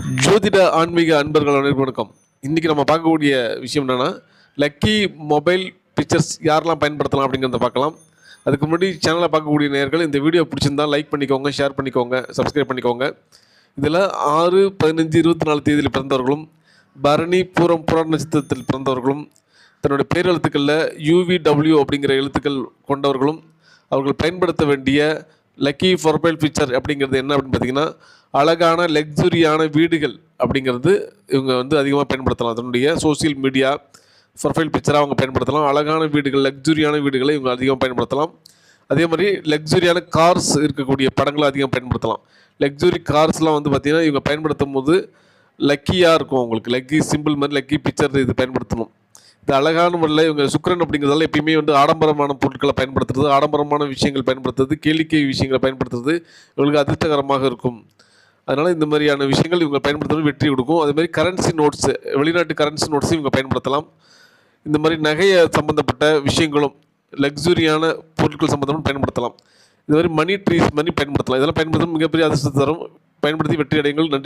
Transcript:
ஜோதிட ஆன்மீக அன்பர்கள் அனைவருக்கும் வணக்கம். இன்றைக்கி நம்ம பார்க்கக்கூடிய விஷயம் என்னென்னா லக்கி மொபைல் பிக்சர்ஸ் யாரெல்லாம் பயன்படுத்தலாம் அப்படிங்கிறத பார்க்கலாம். அதுக்கு முன்னாடி சேனலை பார்க்கக்கூடிய நேயர்கள் இந்த வீடியோ பிடிச்சிருந்தா லைக் பண்ணிக்கோங்க ஷேர் பண்ணிக்கோங்க சப்ஸ்கிரைப் பண்ணிக்கோங்க. இதில் ஆறு பதினஞ்சு இருபத்தி நாலு தேதியில் பிறந்தவர்களும் பரணி பூரம் புராண நட்சத்திரத்தில் பிறந்தவர்களும் தன்னுடைய பேரெழுத்துக்களில் யூவிடபிள்யூ அப்படிங்கிற எழுத்துக்கள் கொண்டவர்களும் அவர்கள் பயன்படுத்த வேண்டிய லக்கி ப்ரொஃபைல் ஃபீச்சர் அப்படிங்கிறது என்ன அப்படின்னு பார்த்தீங்கன்னா அழகான லக்ஸுரியான வீடுகள் அப்படிங்கிறது இவங்க வந்து அதிகமாக பயன்படுத்தலாம். அதனுடைய சோஷியல் மீடியா ப்ரொஃபைல் பிக்சராக அவங்க பயன்படுத்தலாம். அழகான வீடுகள் லக்ஸுரியான வீடுகளை இவங்க அதிகமாக பயன்படுத்தலாம். அதே மாதிரி லக்ஸுரியான கார்ஸ் இருக்கக்கூடிய படங்களை அதிகம் பயன்படுத்தலாம். லக்ஸுரி கார்ஸ்லாம் வந்து பார்த்திங்கன்னா இவங்க பயன்படுத்தும் போது லக்கியாக இருக்கும் உங்களுக்கு லக்கி சிம்பிள் மாதிரி லக்கி பிக்சர் இது பயன்படுத்தணும். இது அழகான முறையில் இவங்க சுக்கிரன் அப்படிங்கிறதால எப்பயுமே வந்து ஆடம்பரமான பொருட்களை பயன்படுத்துறது ஆடம்பரமான விஷயங்கள் பயன்படுத்துறது கேளிக்கை விஷயங்களை பயன்படுத்துறது இவங்களுக்கு அதிர்ஷ்டகரமாக இருக்கும். அதனால் இந்த மாதிரியான விஷயங்கள் இவங்க பயன்படுத்துறது வெற்றி கொடுக்கும். அதேமாதிரி கரன்சி நோட்ஸு வெளிநாட்டு கரன்சி நோட்ஸும் இவங்க பயன்படுத்தலாம். இந்த மாதிரி நகையை சம்மந்தப்பட்ட விஷயங்களும் லக்ஸுரியான பொருட்கள் சம்மந்தமாக பயன்படுத்தலாம். இந்த மாதிரி மணி ட்ரீஸ் மணி பயன்படுத்தலாம். இதெல்லாம் பயன்படுத்தும் மிகப்பெரிய அதிர்ஷ்டம் தரும். பயன்படுத்தி வெற்றி அடையுங்கள். நன்றி.